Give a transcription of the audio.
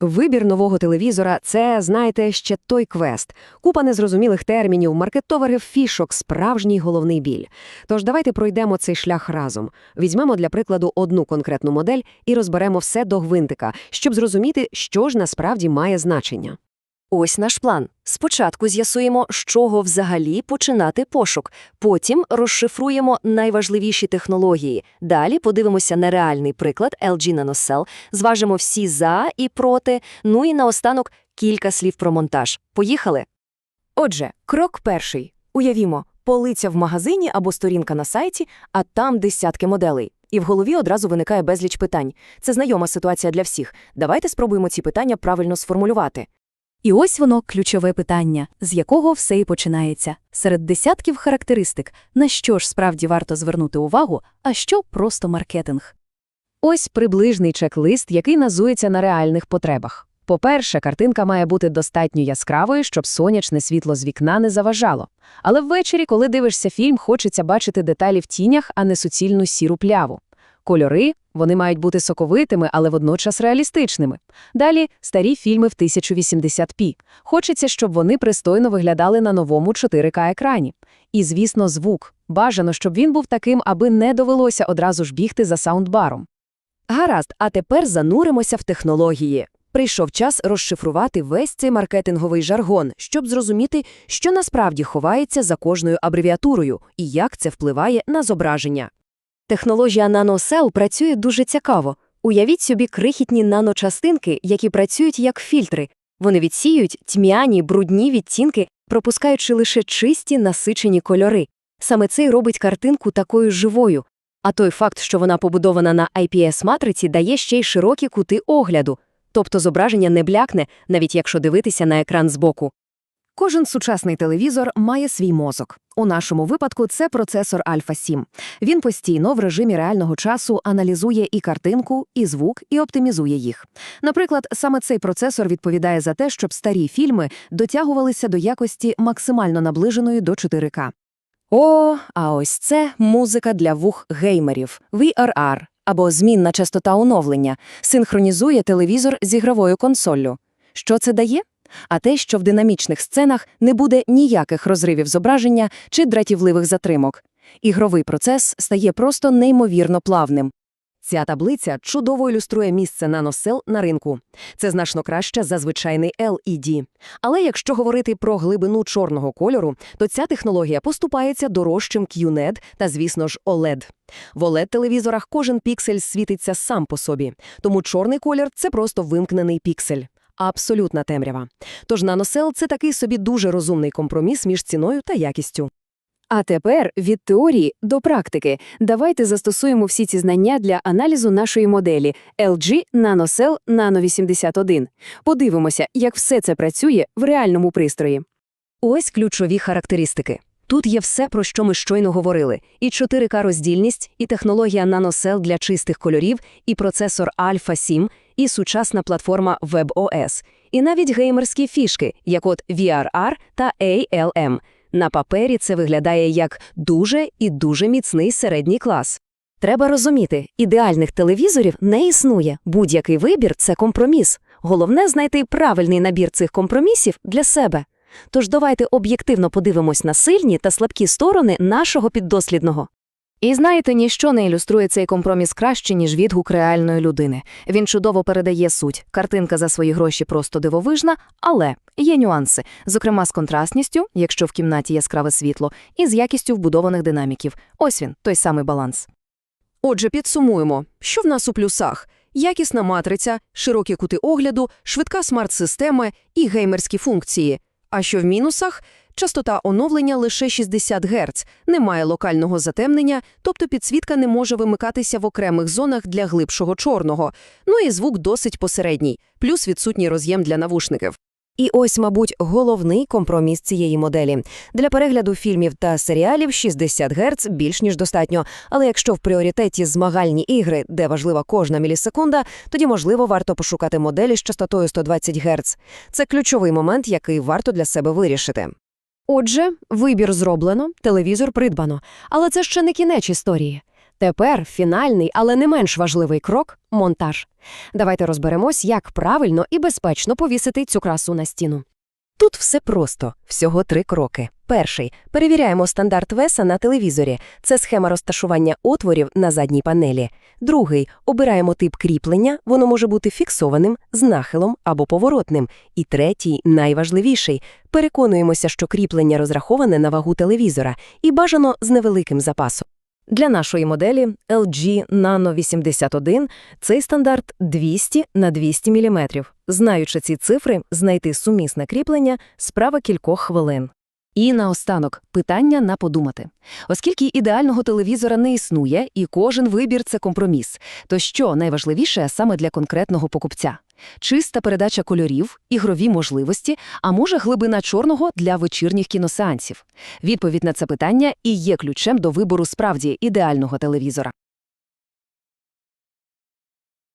Вибір нового телевізора – це, знаєте, ще той квест. Купа незрозумілих термінів, маркетоверів фішок, справжній головний біль. Тож давайте пройдемо цей шлях разом. Візьмемо для прикладу одну конкретну модель і розберемо все до гвинтика, щоб зрозуміти, що ж насправді має значення. Ось наш план. Спочатку з'ясуємо, з чого взагалі починати пошук. Потім розшифруємо найважливіші технології. Далі подивимося на реальний приклад LG NanoCell, зважимо всі «за» і «проти», ну і наостанок кілька слів про монтаж. Поїхали? Отже, крок перший. Уявімо, полиця в магазині або сторінка на сайті, а там десятки моделей. І в голові одразу виникає безліч питань. Це знайома ситуація для всіх. Давайте спробуємо ці питання правильно сформулювати. І ось воно ключове питання, з якого все і починається. Серед десятків характеристик, на що ж справді варто звернути увагу, а що просто маркетинг. Ось приближний чек-лист, який назується на реальних потребах. По-перше, картинка має бути достатньо яскравою, щоб сонячне світло з вікна не заважало. Але ввечері, коли дивишся фільм, хочеться бачити деталі в тінях, а не суцільну сіру пляву. Кольори вони мають бути соковитими, але водночас реалістичними. Далі старі фільми в 1080p. Хочеться, щоб вони пристойно виглядали на новому 4К-екрані. І, звісно, звук. Бажано, щоб він був таким, аби не довелося одразу ж бігти за саундбаром. Гаразд, а тепер зануримося в технології. Прийшов час розшифрувати весь цей маркетинговий жаргон, щоб зрозуміти, що насправді ховається за кожною абревіатурою і як це впливає на зображення. Технологія NanoCell працює дуже цікаво. Уявіть собі крихітні наночастинки, які працюють як фільтри. Вони відсіюють тьмяні, брудні відтінки, пропускаючи лише чисті насичені кольори. Саме це й робить картинку такою живою. А той факт, що вона побудована на IPS-матриці, дає ще й широкі кути огляду, тобто зображення не блякне, навіть якщо дивитися на екран збоку. Кожен сучасний телевізор має свій мозок. У нашому випадку це процесор Альфа 7. Він постійно в режимі реального часу аналізує і картинку, і звук, і оптимізує їх. Наприклад, саме цей процесор відповідає за те, щоб старі фільми дотягувалися до якості максимально наближеної до 4К. О, а ось це музика для вух геймерів, VRR, або змінна частота оновлення, синхронізує телевізор з ігровою консоллю. Що це дає? А те, що в динамічних сценах не буде ніяких розривів зображення чи дратівливих затримок. Ігровий процес стає просто неймовірно плавним. Ця таблиця чудово ілюструє місце NanoCell на ринку. Це значно краще за звичайний LED. Але якщо говорити про глибину чорного кольору, то ця технологія поступається дорожчим QNED та, звісно ж, OLED. В OLED-телевізорах кожен піксель світиться сам по собі, тому чорний колір – це просто вимкнений піксель. Абсолютна темрява. Тож NanoCell – це такий собі дуже розумний компроміс між ціною та якістю. А тепер від теорії до практики. Давайте застосуємо всі ці знання для аналізу нашої моделі LG NanoCell Nano 81. Подивимося, як все це працює в реальному пристрої. Ось ключові характеристики. Тут є все, про що ми щойно говорили: і 4К-роздільність, і технологія NanoCell для чистих кольорів, і процесор Alpha 7, і сучасна платформа WebOS, і навіть геймерські фішки, як от VRR та ALM. На папері це виглядає як дуже і дуже міцний середній клас. Треба розуміти, ідеальних телевізорів не існує. Будь-який вибір це компроміс. Головне знайти правильний набір цих компромісів для себе. Тож давайте об'єктивно подивимось на сильні та слабкі сторони нашого піддослідного. І знаєте, ніщо не ілюструє цей компроміс краще, ніж відгук реальної людини. Він чудово передає суть. Картинка за свої гроші просто дивовижна, але є нюанси, зокрема з контрастністю, якщо в кімнаті яскраве світло, і з якістю вбудованих динаміків. Ось він, той самий баланс. Отже, підсумуємо, що в нас у плюсах. Якісна матриця, широкі кути огляду, швидка смарт-система і геймерські функції. А що в мінусах? Частота оновлення лише 60 Гц, немає локального затемнення, тобто підсвітка не може вимикатися в окремих зонах для глибшого чорного. Ну і звук досить посередній, плюс відсутній роз'єм для навушників. І ось, мабуть, головний компроміс цієї моделі. Для перегляду фільмів та серіалів 60 Гц більш ніж достатньо. Але якщо в пріоритеті змагальні ігри, де важлива кожна мілісекунда, тоді, можливо, варто пошукати моделі з частотою 120 Гц. Це ключовий момент, який варто для себе вирішити. Отже, вибір зроблено, телевізор придбано. Але це ще не кінець історії. Тепер фінальний, але не менш важливий крок – монтаж. Давайте розберемось, як правильно і безпечно повісити цю красу на стіну. Тут все просто, всього три кроки. Перший – перевіряємо стандарт веса на телевізорі. Це схема розташування отворів на задній панелі. Другий – обираємо тип кріплення, воно може бути фіксованим, з нахилом або поворотним. І третій, найважливіший – переконуємося, що кріплення розраховане на вагу телевізора і бажано з невеликим запасом. Для нашої моделі LG Nano 81 цей стандарт 200 на 200 мм. Знаючи ці цифри, знайти сумісне кріплення – справа кількох хвилин. І наостанок питання на подумати. Оскільки ідеального телевізора не існує, і кожен вибір – це компроміс, то що найважливіше саме для конкретного покупця? Чиста передача кольорів, ігрові можливості, а може глибина чорного для вечірніх кіносеансів? Відповідь на це питання і є ключем до вибору справді ідеального телевізора.